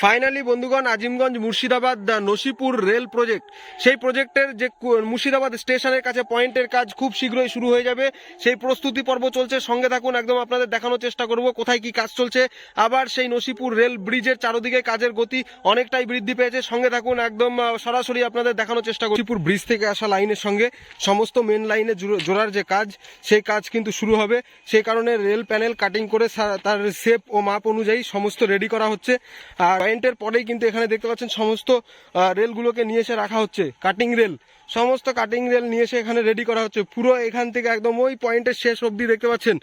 Finally বন্ধুগণ, Azimganj Murshidabad Nasipur rail project সেই প্রজেক্টের যে মুর্শিদাবাদ স্টেশনের কাছে পয়েন্টের কাজ খুব শীঘ্রই শুরু হয়ে যাবে। সেই প্রস্তুতি পর্ব চলছে। সঙ্গে থাকুন, একদম আপনাদের দেখানোর চেষ্টা করব কোথায় কি কাজ চলছে। আবার সেই নসিপুর রেল ব্রিজের চারদিকে কাজের গতি অনেকটাই বৃদ্ধি পেয়েছে। সঙ্গে থাকুন, একদম সরাসরি আপনাদের দেখানোর চেষ্টা করব। নসিপুর ব্রিজ থেকে আসা লাইনের সঙ্গে সমস্ত মেন লাইনে জুড়ে- জোড়ার যে কাজ, সেই কাজ কিন্তু শুরু হবে। সেই কারণে রেল প্যানেল কাটিং করে তার শেপ ও মাপ অনুযায়ী সমস্ত রেডি করা হচ্ছে। আর পয়েন্টের পরেই কিন্তু এখানে দেখতে পাচ্ছেন সমস্ত রেলগুলোকে নিয়ে এসে রাখা হচ্ছে। কাটিং রেল সমস্ত কাটিং রেল নিয়ে এসে এখানে রেডি করা হচ্ছে। পুরো এখান থেকে একদম ওই পয়েন্টের শেষ অবধি দেখতে পাচ্ছেন।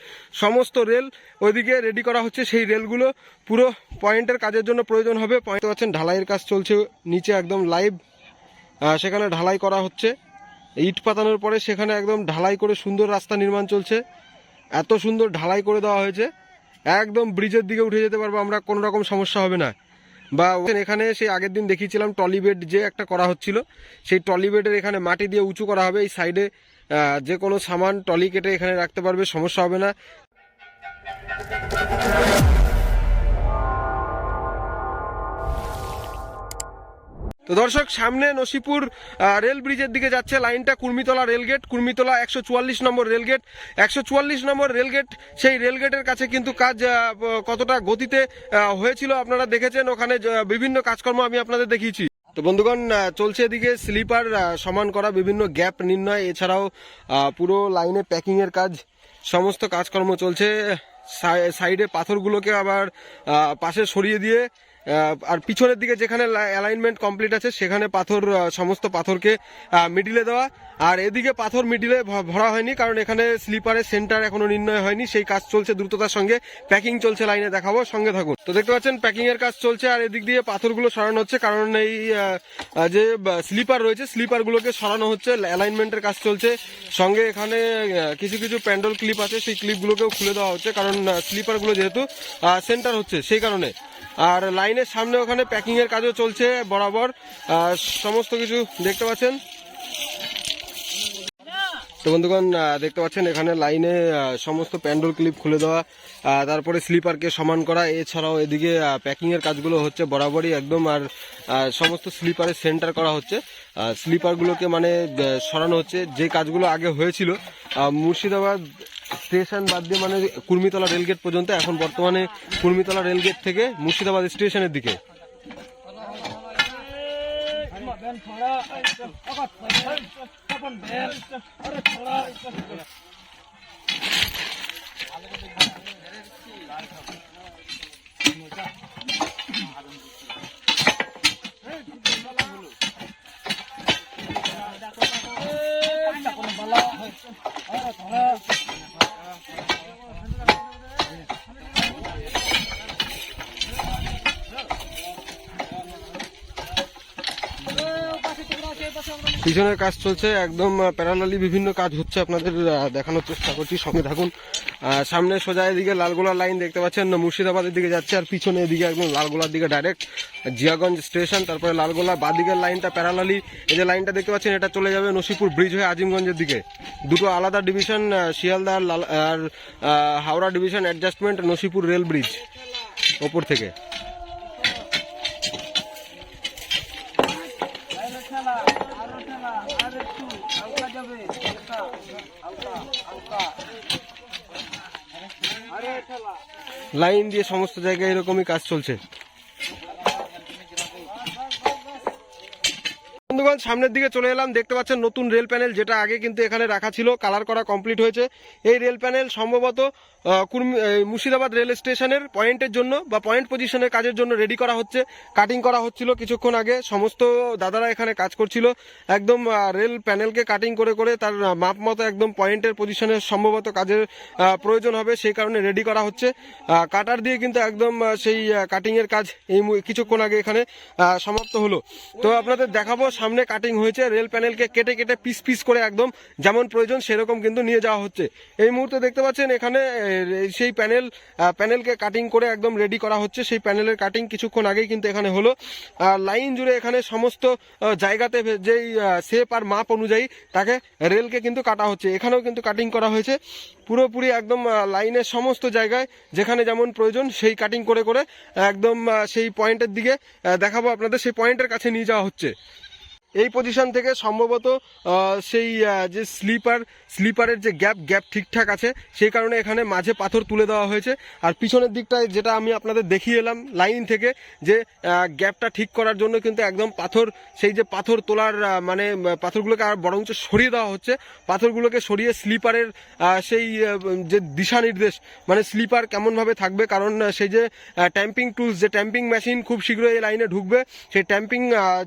সমস্ত রেল ওইদিকে রেডি করা হচ্ছে। সেই রেলগুলো পুরো পয়েন্টের কাজের জন্য প্রয়োজন হবে। পয়েন্ট পাচ্ছেন ঢালাইয়ের কাজ চলছে। নিচে একদম লাইভ সেখানে ঢালাই করা হচ্ছে। ইট পাতানোর পরে সেখানে একদম ঢালাই করে সুন্দর রাস্তা নির্মাণ চলছে। এত সুন্দর ঢালাই করে দেওয়া হয়েছে। একদম ব্রিজের দিকে উঠে যেতে পারব আমরা, কোনো রকম সমস্যা হবে না। বা এখানে সেই আগের দিন দেখিয়েছিলাম টলি বেড যে একটা করা হচ্ছিল। সেই টলি বেডের এখানে মাটি দিয়ে উঁচু করা হবে। এই সাইডে যে কোনো সামান টলি কেটে এখানে রাখতে পারবে, সমস্যা হবে না। তো দর্শক, সামনে নসিপুর রেল ব্রিজের দিকে যাচ্ছে লাইনটা কুর্মিতলা রেলগেট কুর্মিতলা একশো চুয়াল্লিশ নম্বর রেলগেট একশো চুয়াল্লিশ নম্বর রেলগেট সেই রেলগেটের কাছে কিন্তু কাজ কতটা গতিতে হয়েছিল আপনারা দেখেছেন। ওখানে বিভিন্ন কাজকর্ম আমি আপনাদের দেখিয়েছি। তো বন্ধুগণ চলছে এদিকে স্লিপার সমান করা, বিভিন্ন গ্যাপ নির্ণয়। এছাড়াও পুরো লাইনে প্যাকিং এর কাজ, সমস্ত কাজকর্ম চলছে। সাই- সাইডে পাথরগুলোকে আবার পাশে সরিয়ে দিয়ে আর পিছনের দিকে যেখানে অ্যালাইনমেন্ট কমপ্লিট আছে, সেখানে পাথর সমস্ত পাথরকে মিডিলে দেওয়া। আর এদিকে পাথর মিডিলে ভরা হয়নি, কারণ এখানে স্লিপারের সেন্টার এখনও নির্ণয় হয়নি। সেই কাজ চলছে দ্রুততার সঙ্গে। প্যাকিং চলছে লাইনে দেখাবো, সঙ্গে থাকুন। তো দেখতে পাচ্ছেন প্যাকিং এর কাজ চলছে, আর এদিক দিয়ে পাথরগুলো সরানো হচ্ছে, কারণ এই যে স্লিপার রয়েছে স্লিপারগুলোকে সরানো হচ্ছে অ্যালাইনমেন্টের কাজ চলছে। সঙ্গে এখানে কিছু কিছু প্যান্ডল ক্লিপ আছে, সেই ক্লিপগুলোকেও খুলে দেওয়া হচ্ছে, কারণ স্লিপারগুলো যেহেতু সেন্টার হচ্ছে, সেই কারণে। আর লাইনের সামনে ওখানে প্যাকিং এর কাজও চলছে বরাবর। সমস্ত কিছু দেখতে পাচ্ছেন? তো বন্ধুগণ দেখতে পাচ্ছেন এখানে লাইনে সমস্ত প্যান্ডল ক্লিপ খুলে দেওয়া তারপরে স্লিপারকে সমান করা, এছাড়াও এদিকে প্যাকিং এর কাজগুলো হচ্ছে বরাবরই একদম, আর সমস্ত স্লিপারে সেন্টার করা হচ্ছে। স্লিপারগুলোকে মানে সরানো হচ্ছে। যে কাজগুলো আগে হয়েছিল মুর্শিদাবাদ স্টেশন বাদ দিয়ে মানে কুর্মিতলা রেলগেট পর্যন্ত এখন বর্তমানে কুর্মিতলা রেলগেট থেকে মুর্শিদাবাদ স্টেশনের দিকে। পিছনের কাজ চলছে, একদম প্যারালালি বিভিন্ন কাজ হচ্ছে আপনাদের দেখানোর চেষ্টা করছি, সঙ্গে থাকুন। সামনে সোজা এদিকে লালগোলার লাইন দেখতে পাচ্ছেন, মুর্শিদাবাদের দিকে যাচ্ছে আর পিছনে এদিকে একদম লালগোলার দিকে ডাইরেক্ট জিয়াগঞ্জ স্টেশন তারপরে লালগোলা বাদিকের লাইনটা প্যারালালি এই যে লাইনটা দেখতে পাচ্ছেন, এটা চলে যাবে নসিপুর ব্রিজ হয়ে আজিমগঞ্জের দিকে। দুটো আলাদা ডিভিশন শিয়ালদা আর Howrah division adjustment Nasipur rail bridge ওপর থেকে। লাইন দিয়ে সমস্ত জায়গায় এরকমই কাজ চলছে। বন্ধুগণ, সামনের দিকে চলে এলাম। দেখতে পাচ্ছেন নতুন রেল প্যানেল যেটা আগে কিন্তু এখানে রাখা ছিল। কালার করা কমপ্লিট হয়েছে। এই রেল প্যানেল সম্ভবত মুর্শিদাবাদ রেল স্টেশনের পয়েন্টের জন্য বা পয়েন্ট পজিশনের কাজের জন্য রেডি করা হচ্ছে। কাটিং করা হচ্ছিল কিছুক্ষণ আগে। সমস্ত দাদারা এখানে কাজ করছিল। একদম রেল প্যানেলকে কাটিং করে করে তার মাপ মতো একদম পয়েন্টের পজিশনের সম্ভবত কাজের প্রয়োজন হবে। সেই কারণে রেডি করা হচ্ছে। কাটার দিয়ে কিন্তু একদম সেই কাটিং এর কাজ এই কিছুক্ষণ আগে এখানে সমাপ্ত হলো। তো আপনাদের দেখাবো সামনে কাটিং হয়েছে রেল প্যানেলকে কেটে কেটে পিস পিস করে একদম যেমন প্রয়োজন সেরকম কিন্তু নিয়ে যাওয়া হচ্ছে। এই মুহূর্তে দেখতে পাচ্ছেন এখানে সেই প্যানেল প্যানেলকে কাটিং করে একদম রেডি করা হচ্ছে। সেই প্যানেলের কাটিং কিছুক্ষণ আগেই কিন্তু এখানে হলো। লাইন জুড়ে এখানে সমস্ত জায়গাতে যেই শেপ আর মাপ অনুযায়ী তাকে রেলকে কিন্তু কাটা হচ্ছে। এখানেও কিন্তু কাটিং করা হয়েছে। পুরোপুরি একদম লাইনের সমস্ত জায়গায় যেখানে যেমন প্রয়োজন সেই কাটিং করে করে একদম সেই পয়েন্টের দিকে দেখাবো আপনাদের। সেই পয়েন্টের কাছে নিয়ে যাওয়া হচ্ছে। এই পজিশন থেকে সম্ভবত সেই যে স্লিপার স্লিপারের যে গ্যাপ গ্যাপ ঠিকঠাক আছে, সেই কারণে এখানে মাঝে পাথর তুলে দেওয়া হয়েছে। আর পিছনের দিকটায় যেটা আমি আপনাদের দেখিয়ে এলাম লাইন থেকে, যে গ্যাপটা ঠিক করার জন্য কিন্তু একদম পাথর, সেই যে পাথর তোলার মানে পাথরগুলোকে আর বরঞ্চ সরিয়ে দেওয়া হচ্ছে। পাথরগুলোকে সরিয়ে স্লিপারের সেই যে দিশা নির্দেশ মানে স্লিপার কেমনভাবে থাকবে, কারণ সেই যে ট্যাম্পিং টুলস যে ট্যাম্পিং মেশিন খুব শীঘ্রই এই লাইনে ঢুকবে, সেই ট্যাম্পিং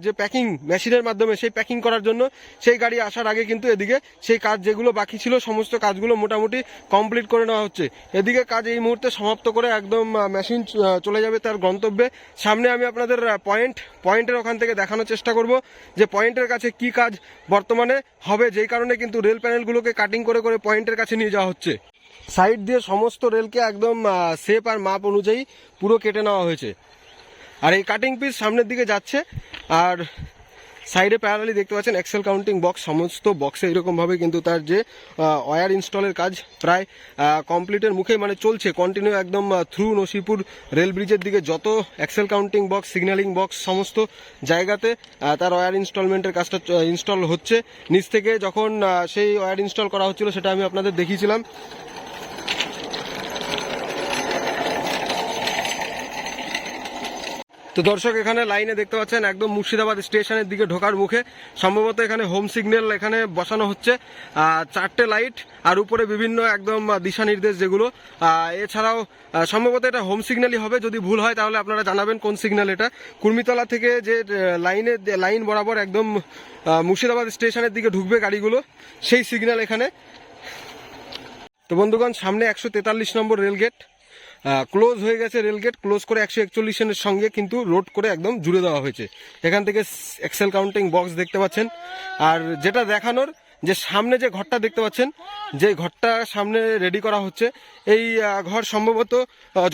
যে প্যাকিং মেশিনের মাধ্যমে সেই প্যাকিং করার জন্য সেই গাড়ি আসার আগে কিন্তু এদিকে সেই কাজ যেগুলো বাকি ছিল, সমস্ত কাজগুলো মোটামুটি কমপ্লিট করে নেওয়া হচ্ছে। এদিকে কাজ এই মুহূর্তে সমাপ্ত করে একদম মেশিন চলে যাবে তার গন্তব্যে। সামনে আমি আপনাদের পয়েন্ট পয়েন্টের ওখান থেকে দেখানোর চেষ্টা করব যে পয়েন্টের কাছে কি কাজ বর্তমানে হবে। যেই কারণে কিন্তু রেল প্যানেলগুলোকে কাটিং করে করে পয়েন্টের কাছে নিয়ে যাওয়া হচ্ছে। সাইড দিয়ে সমস্ত রেলকে একদম শেপ আর মাপ অনুযায়ী পুরো কেটে নেওয়া হয়েছে। আর এই কাটিং পিস সামনের দিকে যাচ্ছে। আর সাইডে প্যারালি দেখতে পাচ্ছেন এক্সেল কাউন্টিং বক্স সমস্ত বক্সে এরকমভাবে কিন্তু তার যে ওয়্যার ইনস্টলের কাজ প্রায় কমপ্লিটের মুখে মানে চলছে। কন্টিনিউ একদম থ্রু নসিপুর রেল ব্রিজের দিকে যত axle counting box signalling box সমস্ত জায়গাতে তার ওয়্যার ইনস্টলমেন্টের কাজটা ইনস্টল হচ্ছে। নিচ থেকে যখন সেই ওয়্যার ইনস্টল করা হচ্ছিল সেটা আমি আপনাদের দেখিয়েছিলাম। তো দর্শক, এখানে লাইনে দেখতে পাচ্ছেন একদম মুর্শিদাবাদ স্টেশনের দিকে ঢোকার মুখে। সম্ভবত এখানে হোম সিগন্যাল এখানে বসানো হচ্ছে। চারটে লাইট আর উপরে বিভিন্ন একদম দিশা নির্দেশ যেগুলো। এছাড়াও সম্ভবত এটা হোম সিগন্যালই হবে। যদি ভুল হয় তাহলে আপনারা জানাবেন কোন সিগন্যাল এটা। কুর্মিতলা থেকে যে লাইনে লাইন বরাবর একদম মুর্শিদাবাদ স্টেশনের দিকে ঢুকবে গাড়িগুলো, সেই সিগন্যাল এখানে। তো বন্ধুগণ, সামনে একশো তেতাল্লিশ নম্বর রেলগেট। ক্লোজ হয়ে গেছে রেলগেট ক্লোজ করে একশো একচল্লিশের সঙ্গে কিন্তু রোড করে একদম জুড়ে দেওয়া হয়েছে। এখান থেকে এক্সেল কাউন্টিং বক্স দেখতে পাচ্ছেন। আর যেটা দেখানোর, যে সামনে যে ঘরটা দেখতে পাচ্ছেন, যে ঘরটা সামনে রেডি করা হচ্ছে, এই ঘর সম্ভবত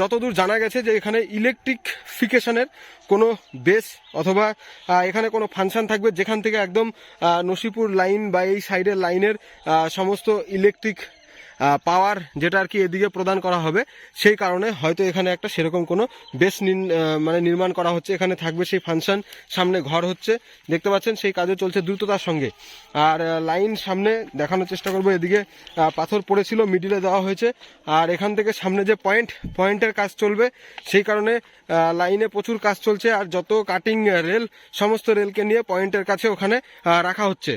যতদূর জানা গেছে যে এখানে ইলেকট্রিক ইলেকট্রিকফিকেশনের কোনো বেস অথবা এখানে কোনো ফাংশন থাকবে, যেখান থেকে একদম নসিপুর লাইন বা এই সাইডের লাইনের সমস্ত ইলেকট্রিক পাওয়ার যেটা আর কি এদিকে প্রদান করা হবে, সেই কারণে হয়তো এখানে একটা সেরকম কোনো বেশ মানে নির্মাণ করা হচ্ছে। এখানে থাকবে সেই ফাংশন, সামনে ঘর হচ্ছে। দেখতে পাচ্ছেন সেই কাজও চলছে দ্রুততার সঙ্গে। আর লাইন সামনে দেখানোর চেষ্টা করব। এদিকে পাথর পড়েছিল, মিডিলে দেওয়া হয়েছে। আর এখান থেকে সামনে যে পয়েন্ট, পয়েন্টের কাজ চলবে, সেই কারণে লাইনে প্রচুর কাজ চলছে। আর যত কাটিং রেল সমস্ত রেলকে নিয়ে পয়েন্টের কাছে ওখানে রাখা হচ্ছে।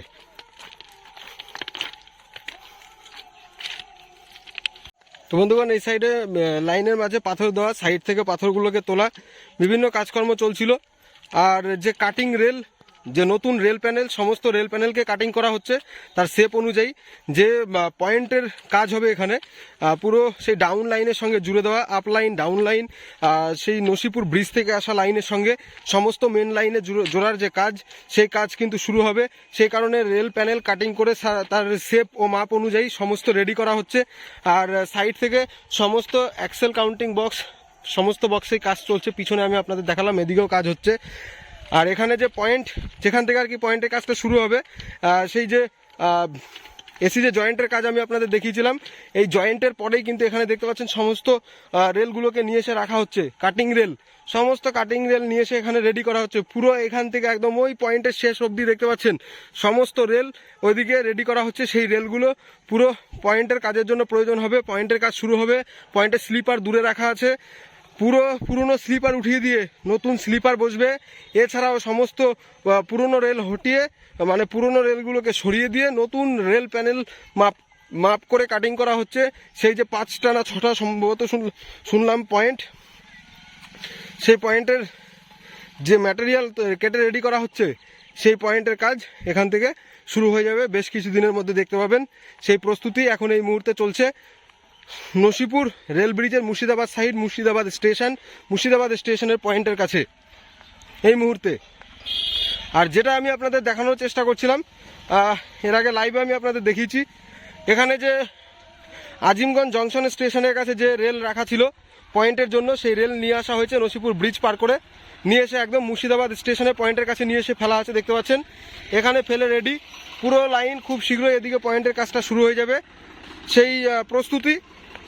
তো বন্ধুগণ, এই সাইডে লাইনের মাঝে পাথর দেওয়া সাইড থেকে পাথরগুলোকে তোলা, বিভিন্ন কাজকর্ম চলছিল। আর যে কাটিং রেল যে নতুন রেল প্যানেল সমস্ত রেল প্যানেলকে কাটিং করা হচ্ছে, তার শেপ অনুযায়ী যে পয়েন্টের কাজ হবে এখানে পুরো সেই ডাউন লাইনের সঙ্গে জুড়ে দেওয়া আপ লাইন ডাউন লাইন সেই নসিপুর ব্রিজ থেকে আসা লাইনের সঙ্গে সমস্ত মেন লাইনে জুড়ে- জোড়ার যে কাজ, সেই কাজ কিন্তু শুরু হবে। সেই কারণে রেল প্যানেল কাটিং করে তার শেপ ও মাপ অনুযায়ী সমস্ত রেডি করা হচ্ছে। আর সাইড থেকে সমস্ত অ্যাক্সেল কাউন্টিং বক্স সমস্ত বক্সেই কাজ চলছে। পিছনে আমি আপনাদের দেখালাম, এদিকেও কাজ হচ্ছে। আর এখানে যে পয়েন্ট যেখান থেকে আর কি পয়েন্টের কাজটা শুরু হবে সেই যে এসি যে জয়েন্টের কাজ আমি আপনাদের দেখিয়েছিলাম, এই জয়েন্টের পরেই কিন্তু এখানে দেখতে পাচ্ছেন সমস্ত রেলগুলোকে নিয়ে এসে রাখা হচ্ছে কাটিং রেল সমস্ত কাটিং রেল নিয়ে এসে এখানে রেডি করা হচ্ছে। পুরো এখান থেকে একদম ওই পয়েন্টের শেষ অবধি দেখতে পাচ্ছেন, সমস্ত রেল ওইদিকে রেডি করা হচ্ছে। সেই রেলগুলো পুরো পয়েন্টের কাজের জন্য প্রয়োজন হবে। পয়েন্টের কাজ শুরু হবে। পয়েন্টের স্লিপার দূরে রাখা আছে। পুরো পুরনো স্লিপার উঠিয়ে দিয়ে নতুন স্লিপার বসবে। এছাড়াও সমস্ত পুরনো রেল হটিয়ে মানে পুরনো রেলগুলোকে সরিয়ে দিয়ে নতুন রেল প্যানেল মাপ মাপ করে কাটিং করা হচ্ছে। সেই যে পাঁচটা না ছটা সম্ভবত শুনলাম পয়েন্ট সেই পয়েন্টের যে ম্যাটেরিয়াল কেটে রেডি করা হচ্ছে, সেই পয়েন্টের কাজ এখান থেকে শুরু হয়ে যাবে। বেশ কিছু দিনের মধ্যে দেখতে পাবেন। সেই প্রস্তুতি এখন এই মুহূর্তে চলছে। নসিপুর রেল ব্রিজের মুর্শিদাবাদ সাইড, মুর্শিদাবাদ স্টেশন, মুর্শিদাবাদ স্টেশনের পয়েন্টের কাছে। এই মুহূর্তে। আর যেটা আমি আপনাদের দেখানোর চেষ্টা করছিলাম এর আগে লাইভে আমি আপনাদের দেখিয়েছি। এখানে যে আজিমগঞ্জ জংশন স্টেশনের কাছে যে রেল রাখা ছিল, পয়েন্টের জন্য সেই রেল নিয়ে আসা হয়েছে নসিপুর ব্রিজ পার করে। নিয়ে এসে একদম মুর্শিদাবাদ স্টেশনে পয়েন্টের কাছে নিয়ে এসে ফেলা আছে, দেখতে পাচ্ছেন। এখানে ফেলে রেডি পুরো লাইন খুব শীঘ্রই এদিকে পয়েন্টের কাজটা শুরু হয়ে যাবে। সেই প্রস্তুতি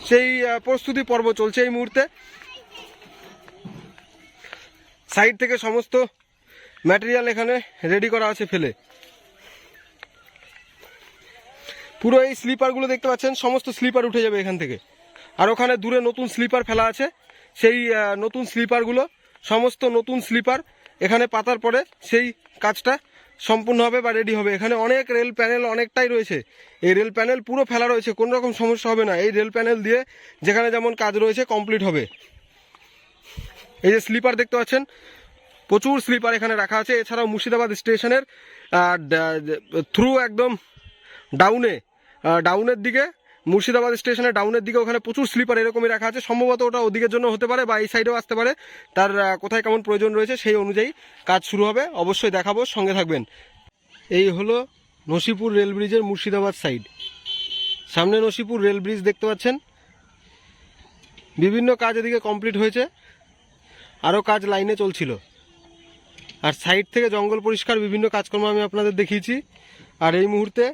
সেই প্রস্তুতি পর্ব চলছে এই মুহূর্তে। সাইড থেকে সমস্ত ম্যাটেরিয়াল এখানে রেডি করা আছে ফেলে। পুরো এই স্লিপারগুলো দেখতে পাচ্ছেন, সমস্ত স্লিপার উঠে যাবে এখান থেকে। আর ওখানে দূরে নতুন স্লিপার ফেলা আছে। সেই নতুন স্লিপারগুলো সমস্ত নতুন স্লিপার এখানে পাতার পরে সেই কাজটা সম্পূর্ণ হবে বা রেডি হবে। এখানে অনেক রেল প্যানেল অনেকটাই রয়েছে। এই রেল প্যানেল পুরো ফেলা রয়েছে, কোনো রকম সমস্যা হবে না। এই রেল প্যানেল দিয়ে যেখানে যেমন কাজ রয়েছে কমপ্লিট হবে। এই যে স্লিপার দেখতে পাচ্ছেন, প্রচুর স্লিপার এখানে রাখা আছে। এছাড়াও মুর্শিদাবাদ স্টেশনের থ্রু একদম ডাউনে ডাউনের দিকে মুর্শিদাবাদ স্টেশনের ডাউনের দিকে ওখানে প্রচুর স্লিপার এরকমই রাখা আছে। সম্ভবত ওটা ওদিকের জন্য হতে পারে বা এই সাইডেও আসতে পারে। তার কোথায় কেমন প্রয়োজন রয়েছে সেই অনুযায়ী কাজ শুরু হবে। অবশ্যই দেখাবো, সঙ্গে থাকবেন। এই হলো নসিপুর রেল ব্রিজের মুর্শিদাবাদ সাইড। সামনে নসিপুর রেল ব্রিজ দেখতে পাচ্ছেন। বিভিন্ন কাজ এদিকে কমপ্লিট হয়েছে। আরও কাজ লাইনে চলছিল। আর সাইড থেকে জঙ্গল পরিষ্কার বিভিন্ন কাজকর্ম আমি আপনাদের দেখিয়েছি। আর এই মুহূর্তে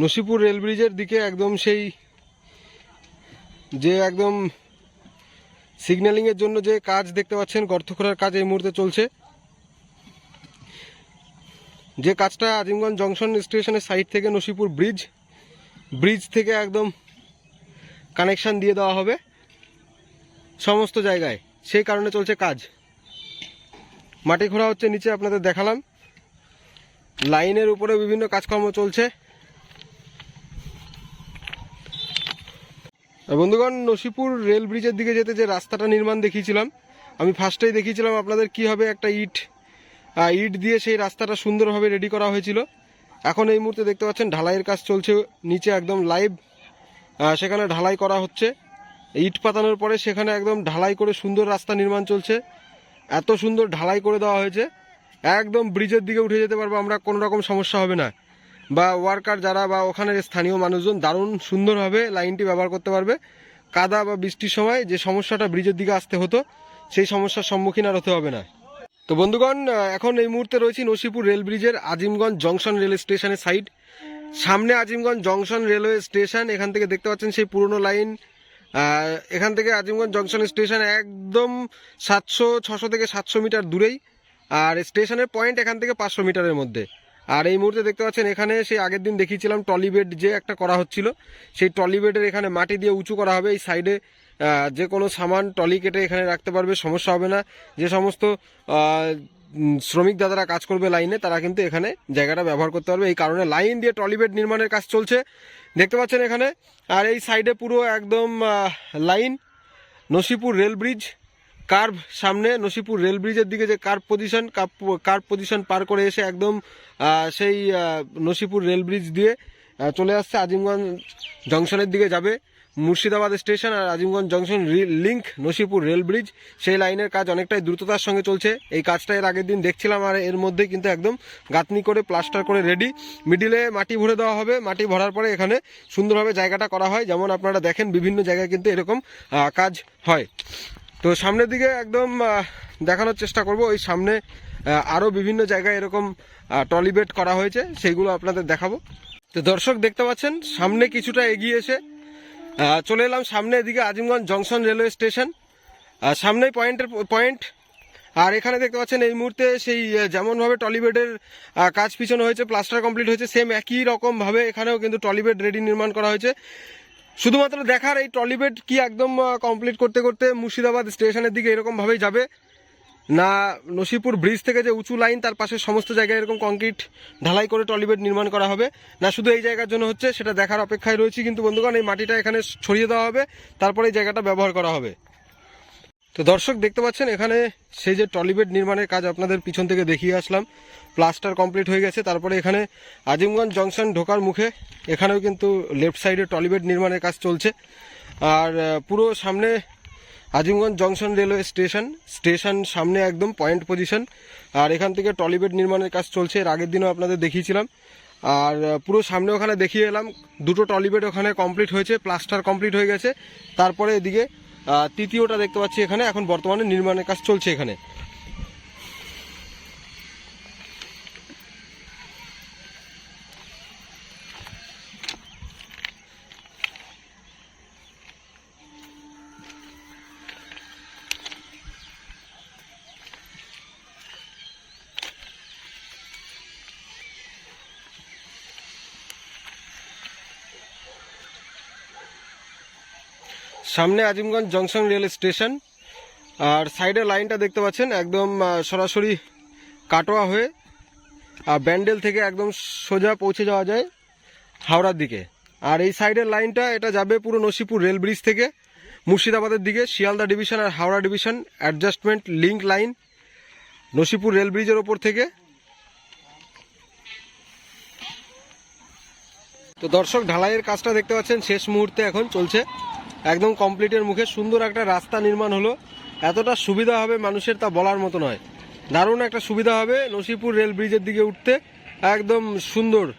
নসিপুর রেল ব্রিজের দিকে একদম সেই যে একদম সিগন্যালিংয়ের জন্য যে কাজ দেখতে পাচ্ছেন গর্ত খোঁড়ার কাজ এই মুহূর্তে চলছে। যে কাজটা আজিমগঞ্জ জংশন স্টেশনের সাইড থেকে নসিপুর ব্রিজ ব্রিজ থেকে একদম কানেকশান দিয়ে দেওয়া হবে। সমস্ত জায়গায়, সেই কারণে চলছে কাজ। মাটি খোঁড়া হচ্ছে নিচে, আপনাদের দেখালাম। লাইনের উপরে বিভিন্ন কাজকর্ম চলছে। বন্ধুগণ, নসিপুর রেল ব্রিজের দিকে যেতে যে রাস্তাটা নির্মাণ দেখিয়েছিলাম, আমি ফার্স্টেই দেখিয়েছিলাম আপনাদের কীভাবে একটা ইট ইট দিয়ে সেই রাস্তাটা সুন্দরভাবে রেডি করা হয়েছিল। এখন এই মুহূর্তে দেখতে পাচ্ছেন ঢালাইয়ের কাজ চলছে, নিচে একদম লাইভ সেখানে ঢালাই করা হচ্ছে। ইট পাতানোর পরে সেখানে একদম ঢালাই করে সুন্দর রাস্তা নির্মাণ চলছে। এত সুন্দর ঢালাই করে দেওয়া হয়েছে, একদম ব্রিজের দিকে উঠে যেতে পারব আমরা, কোনো রকম সমস্যা হবে না। বা ওয়ার্কার যারা বা ওখানের স্থানীয় মানুষজন দারুণ সুন্দরভাবে লাইনটি ব্যবহার করতে পারবে। কাদা বা বৃষ্টির সময় যে সমস্যাটা ব্রিজের দিকে আসতে হতো, সেই সমস্যার সম্মুখীন আর হতে হবে না। তো বন্ধুগণ এখন এই মুহূর্তে রয়েছি নসিপুর রেল ব্রিজের আজিমগঞ্জ জংশন রেল স্টেশনের সাইড সামনে আজিমগঞ্জ জংশন রেলওয়ে স্টেশন, এখান থেকে দেখতে পাচ্ছেন সেই পুরনো লাইন। এখান থেকে আজিমগঞ্জ জংশন স্টেশন একদম সাতশো, ছশো থেকে সাতশো মিটার দূরেই। আর স্টেশনের পয়েন্ট এখান থেকে পাঁচশো মিটারের মধ্যে। আর এই মুহূর্তে দেখতে পাচ্ছেন, এখানে সেই আগের দিন দেখিয়েছিলাম টলি বেড যে একটা করা হচ্ছিল। সেই টলি বেডের এখানে মাটি দিয়ে উঁচু করা হবে। এই সাইডে যে কোনো সামান টলি কেটে এখানে রাখতে পারবে, সমস্যা হবে না। যে সমস্ত শ্রমিক দাদারা কাজ করবে লাইনে, তারা কিন্তু এখানে জায়গাটা ব্যবহার করতে পারবে। এই কারণে লাইন দিয়ে টলি বেড নির্মাণের কাজ চলছে। দেখতে পাচ্ছেন এখানে, আর এই সাইডে পুরো একদম line Nasipur rail bridge. Curve সামনে নসিপুর রেল ব্রিজের দিকে যে কার্ভ পজিশন কার্ভ পজিশন পার করে এসে একদম সেই নসিপুর রেল ব্রিজ দিয়ে চলে আসছে আজিমগঞ্জ জংশনের দিকে যাবে মুর্শিদাবাদ স্টেশন আর Azimganj junction link Nasipur rail bridge. সেই লাইনের কাজ অনেকটাই দ্রুততার সঙ্গে চলছে। এই কাজটা এর আগের দিন দেখছিলাম আর এর মধ্যে কিন্তু একদম গাঁথনি করে প্লাস্টার করে রেডি মিডিলে মাটি ভরে দেওয়া হবে। মাটি ভরার পরে এখানে সুন্দরভাবে জায়গাটা করা হয়। যেমন আপনারা দেখেন, বিভিন্ন জায়গায় কিন্তু এরকম কাজ হয়। তো সামনের দিকে একদম দেখানোর চেষ্টা করব। ওই সামনে আরও বিভিন্ন জায়গায় এরকম টলি বেড করা হয়েছে, সেইগুলো আপনাদের দেখাবো। তো দর্শক, দেখতে পাচ্ছেন, সামনে কিছুটা এগিয়ে এসে চলে এলাম সামনে এদিকে আজিমগঞ্জ জংশন রেলওয়ে স্টেশন। আর সামনেই পয়েন্টের, পয়েন্ট। আর এখানে দেখতে পাচ্ছেন, এই মুহূর্তে সেই যেমনভাবে টলিবেডের কাজ পিছনে হয়েছে, প্লাস্টার কমপ্লিট হয়েছে, সেম একই রকমভাবে এখানেও কিন্তু টলিবেড রেডি নির্মাণ করা হয়েছে। শুধুমাত্র দেখার এই টলিবেট কি একদম কমপ্লিট করতে করতে মুর্শিদাবাদ স্টেশনের দিকে এরকম ভাবেই যাবে? না, নসিপুর ব্রিজ থেকে যে উঁচু লাইন তার পাশে সমস্ত জায়গায় এরকম কংক্রিট ঢালাই করে টলিবেট নির্মাণ করা হবে। না, শুধু এই জায়গার জন্য হচ্ছে, সেটা দেখার অপেক্ষায় রয়েছে। কিন্তু বন্ধুগণ, এই মাটিটা এখানে ছড়িয়ে দেওয়া হবে। তারপরে এই জায়গাটা ব্যবহার করা হবে। তো দর্শক, দেখতে পাচ্ছেন, এখানে সেই যে টলিবেড নির্মাণের কাজ আপনাদের পিছন থেকে দেখিয়ে আসলাম। প্লাস্টার কমপ্লিট হয়ে গেছে। তারপরে এখানে আজিমগঞ্জ জংশন ঢোকার মুখে এখানেও কিন্তু লেফট সাইডে টলিবেড নির্মাণের কাজ চলছে। আর পুরো সামনে Azimganj junction railway station. Station সামনে একদম পয়েন্ট পজিশন। আর এখান থেকে টলিবেড নির্মাণের কাজ চলছে। এর আগের দিনও আপনাদের দেখিয়েছিলাম। আর পুরো সামনে ওখানে দেখিয়ে এলাম, দুটো টলিবেড ওখানে কমপ্লিট হয়েছে, প্লাস্টার কমপ্লিট হয়ে গেছে। তারপরে এদিকে তৃতীয়টা দেখতে পাচ্ছি এখানে। এখন বর্তমানে নির্মাণের কাজ চলছে এখানে। সামনে আজিমগঞ্জ জংশন রেল স্টেশন। আর সাইডের লাইনটা দেখতে পাচ্ছেন, একদম সরাসরি কাটোয়া হয়ে আর ব্যান্ডেল থেকে একদম সোজা পৌঁছে যাওয়া যায় হাওড়ার দিকে। আর এই সাইডের লাইনটা, এটা যাবে পুরো নসিপুর রেল ব্রিজ থেকে, মুর্শিদাবাদের দিকে, শিয়ালদা ডিভিশন আর Howrah division adjustment link line Nasipur rail ব্রিজের ওপর থেকে। তো দর্শক, ঢালাইয়ের কাজটা দেখতে পাচ্ছেন, শেষ মুহূর্তে এখন চলছে। একদম কমপ্লিটের মুখে। সুন্দর একটা রাস্তা নির্মাণ হলো। এতটা সুবিধা হবে মানুষের তা বলার মতো নয়। দারুণ একটা সুবিধা হবে নসিপুর রেল ব্রিজের দিকে উঠতে। একদম সুন্দর।